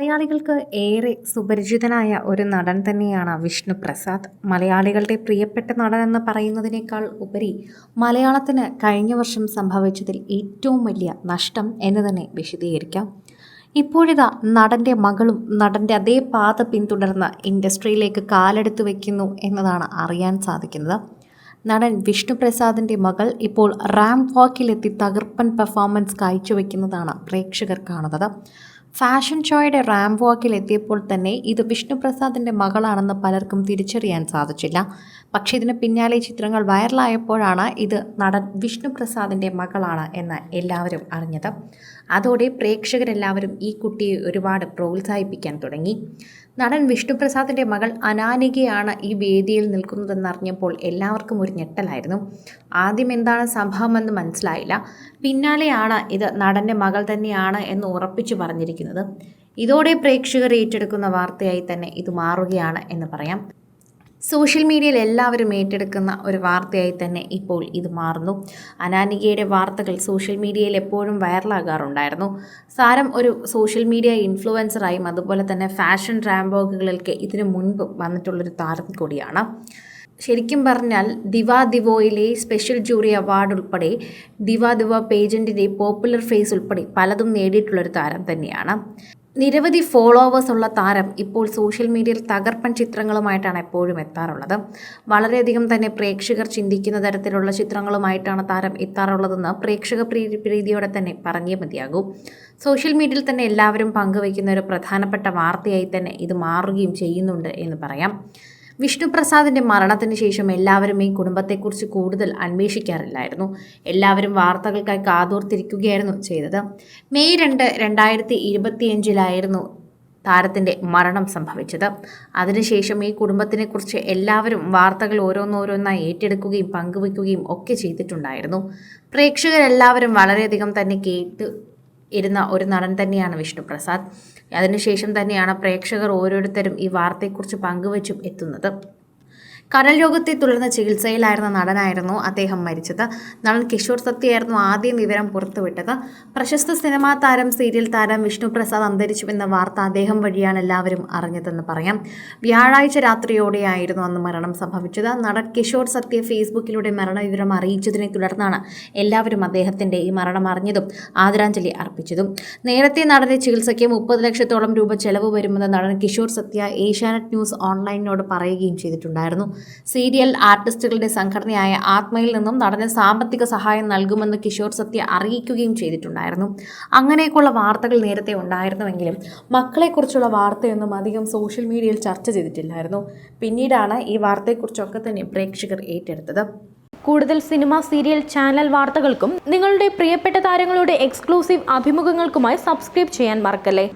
മലയാളികൾക്ക് ഏറെ സുപരിചിതനായ ഒരു നടൻ തന്നെയാണ് വിഷ്ണു പ്രസാദ്. മലയാളികളുടെ പ്രിയപ്പെട്ട നടൻ എന്ന് പറയുന്നതിനേക്കാൾ ഉപരി മലയാളത്തിന് കഴിഞ്ഞ വർഷം സംഭവിച്ചതിൽ ഏറ്റവും വലിയ നഷ്ടം എന്ന് തന്നെ വിശദീകരിക്കാം. ഇപ്പോഴിതാ നടന്റെ മകളും നടന്റെ അതേ പാത പിന്തുടർന്ന് ഇൻഡസ്ട്രിയിലേക്ക് കാലെടുത്ത് വയ്ക്കുന്നു എന്നതാണ് അറിയാൻ സാധിക്കുന്നത്. നടൻ വിഷ്ണു പ്രസാദിന്റെ മകൾ ഇപ്പോൾ റാം വാക്കിലെത്തി തകർപ്പൻ പെർഫോമൻസ് കാഴ്ചവെക്കുന്നതാണ് പ്രേക്ഷകർ കാണുന്നത്. ഫാഷൻ ഷോയുടെ റാം വാക്കിൽ എത്തിയപ്പോൾ തന്നെ ഇത് വിഷ്ണുപ്രസാദിന്റെ മകളാണെന്ന് പലർക്കും തിരിച്ചറിയാൻ സാധിച്ചില്ല. പക്ഷേ ഇതിന് പിന്നാലെ ചിത്രങ്ങൾ വൈറലായപ്പോഴാണ് ഇത് നടൻ വിഷ്ണുപ്രസാദിന്റെ മകളാണ് എന്ന് എല്ലാവരും അറിഞ്ഞത്. അതോടെ പ്രേക്ഷകരെല്ലാവരും ഈ കുട്ടിയെ ഒരുപാട് പ്രോത്സാഹിപ്പിക്കാൻ തുടങ്ങി. നടൻ വിഷ്ണുപ്രസാദിന്റെ മകൾ അനാനികയാണ് ഈ വേദിയിൽ നിൽക്കുന്നതെന്നറിഞ്ഞപ്പോൾ എല്ലാവർക്കും ഒരു ഞെട്ടലായിരുന്നു. ആദ്യം എന്താണ് സംഭവമെന്ന് മനസ്സിലായില്ല. പിന്നാലെയാണ് ഇത് നടന്റെ മകൾ തന്നെയാണ് എന്ന് ഉറപ്പിച്ചു പറഞ്ഞിരിക്കുന്നത്. ഇതോടെ പ്രേക്ഷകർ ഏറ്റെടുക്കുന്ന വാർത്തയായി തന്നെ ഇത് മാറുകയാണ് എന്ന് പറയാം. സോഷ്യൽ മീഡിയയിൽ എല്ലാവരും ഏറ്റെടുക്കുന്ന ഒരു വാർത്തയായി തന്നെ ഇപ്പോൾ ഇത് മാറുന്നു. അനാനികയുടെ വാർത്തകൾ സോഷ്യൽ മീഡിയയിൽ എപ്പോഴും വൈറലാകാറുണ്ടായിരുന്നു. സാരം ഒരു സോഷ്യൽ മീഡിയ ഇൻഫ്ലുവൻസറായും അതുപോലെ തന്നെ ഫാഷൻ റാംബോഗുകളിലേക്ക് ഇതിനു മുൻപ് വന്നിട്ടുള്ളൊരു താരം കൂടിയാണ്. ശരിക്കും പറഞ്ഞാൽ ദിവാ ദിവോയിലെ സ്പെഷ്യൽ ജൂറി അവാർഡ് ഉൾപ്പെടെ ദിവാ ദിവ പേജന്റിന്റെ പോപ്പുലർ ഫേസ് ഉൾപ്പെടെ പലതും നേടിയിട്ടുള്ളൊരു താരം തന്നെയാണ്. നിരവധി ഫോളോവേഴ്സ് ഉള്ള താരം ഇപ്പോൾ സോഷ്യൽ മീഡിയയിൽ തകർപ്പൻ ചിത്രങ്ങളുമായിട്ടാണ് എപ്പോഴും എത്താറുള്ളത്. വളരെയധികം തന്നെ പ്രേക്ഷകർ ചിന്തിക്കുന്ന തരത്തിലുള്ള ചിത്രങ്ങളുമായിട്ടാണ് താരം എത്താറുള്ളതെന്ന് പ്രേക്ഷക പ്രീതിയോടെ തന്നെ പറഞ്ഞേ മതിയാകൂ. സോഷ്യൽ മീഡിയയിൽ തന്നെ എല്ലാവരും പങ്കുവയ്ക്കുന്ന ഒരു പ്രധാനപ്പെട്ട വാർത്തയായി തന്നെ ഇത് മാറുകയും ചെയ്യുന്നുണ്ട് എന്ന് പറയാം. വിഷ്ണുപ്രസാദിന്റെ മരണത്തിന് ശേഷം എല്ലാവരും ഈ കുടുംബത്തെക്കുറിച്ച് കൂടുതൽ അന്വേഷിക്കാറില്ലായിരുന്നു. എല്ലാവരും വാർത്തകൾക്കായി കാതോർത്തിരിക്കുകയായിരുന്നു ചെയ്തത്. മെയ് രണ്ട് രണ്ടായിരത്തി ഇരുപത്തിയഞ്ചിലായിരുന്നു താരത്തിന്റെ മരണം സംഭവിച്ചത്. അതിനുശേഷം ഈ കുടുംബത്തിനെക്കുറിച്ച് എല്ലാവരും വാർത്തകൾ ഓരോന്നോരോന്നായി ഏറ്റെടുക്കുകയും പങ്കുവയ്ക്കുകയും ഒക്കെ ചെയ്തിട്ടുണ്ടായിരുന്നു. പ്രേക്ഷകരെല്ലാവരും വളരെയധികം തന്നെ കേട്ട് ഇരുന്ന ഒരു നടൻ തന്നെയാണ് വിഷ്ണുപ്രസാദ് അതിനുശേഷം തന്നെയാണ് പ്രേക്ഷകർ ഓരോരുത്തരും ഈ വാർത്തയെക്കുറിച്ച് പങ്കുവച്ചും എത്തുന്നത്. കടൽ രോഗത്തെ തുടർന്ന് ചികിത്സയിലായിരുന്ന നടനായിരുന്നു അദ്ദേഹം മരിച്ചത്. നടൻ കിഷോർ സത്യയായിരുന്നു ആദ്യം വിവരം പുറത്തുവിട്ടത്. പ്രശസ്ത സിനിമാ താരം സീരിയൽ താരം വിഷ്ണു പ്രസാദ് അന്തരിച്ചുവെന്ന വാർത്ത അദ്ദേഹം വഴിയാണ് എല്ലാവരും അറിഞ്ഞതെന്ന് പറയാം. വ്യാഴാഴ്ച രാത്രിയോടെയായിരുന്നു അന്ന് മരണം സംഭവിച്ചത്. നടൻ കിഷോർ സത്യ ഫേസ്ബുക്കിലൂടെ മരണവിവരം അറിയിച്ചതിനെ തുടർന്നാണ് എല്ലാവരും അദ്ദേഹത്തിന്റെ ഈ മരണം അറിഞ്ഞതും ആദരാഞ്ജലി അർപ്പിച്ചതും. നേരത്തെ നടന്റെ ചികിത്സയ്ക്ക് മുപ്പത് ലക്ഷത്തോളം രൂപ ചെലവ് വരുമെന്ന് നടൻ കിഷോർ സത്യ ഏഷ്യാനെറ്റ് ന്യൂസ് ഓൺലൈനിനോട് പറയുകയും ചെയ്തിട്ടുണ്ടായിരുന്നു. സീരിയൽ ആർട്ടിസ്റ്റുകളുടെ സംഘടനയായ ആത്മയിൽ നിന്നും നടന് സാമ്പത്തിക സഹായം നൽകുമെന്ന് കിഷോർ സത്യ അറിയിക്കുകയും ചെയ്തിട്ടുണ്ടായിരുന്നു. അങ്ങനെയൊക്കെയുള്ള വാർത്തകൾ നേരത്തെ ഉണ്ടായിരുന്നുവെങ്കിലും മക്കളെക്കുറിച്ചുള്ള വാർത്തയൊന്നും അധികം സോഷ്യൽ മീഡിയയിൽ ചർച്ച ചെയ്തിട്ടില്ലായിരുന്നു. പിന്നീടാണ് ഈ വാർത്തയെക്കുറിച്ചൊക്കെ തന്നെ പ്രേക്ഷകർ ഏറ്റെടുത്തത്. കൂടുതൽ സിനിമ സീരിയൽ ചാനൽ വാർത്തകൾക്കും നിങ്ങളുടെ പ്രിയപ്പെട്ട താരങ്ങളുടെ എക്സ്ക്ലൂസീവ് അഭിമുഖങ്ങൾക്കുമായി സബ്സ്ക്രൈബ് ചെയ്യാൻ മറക്കല്ലേ?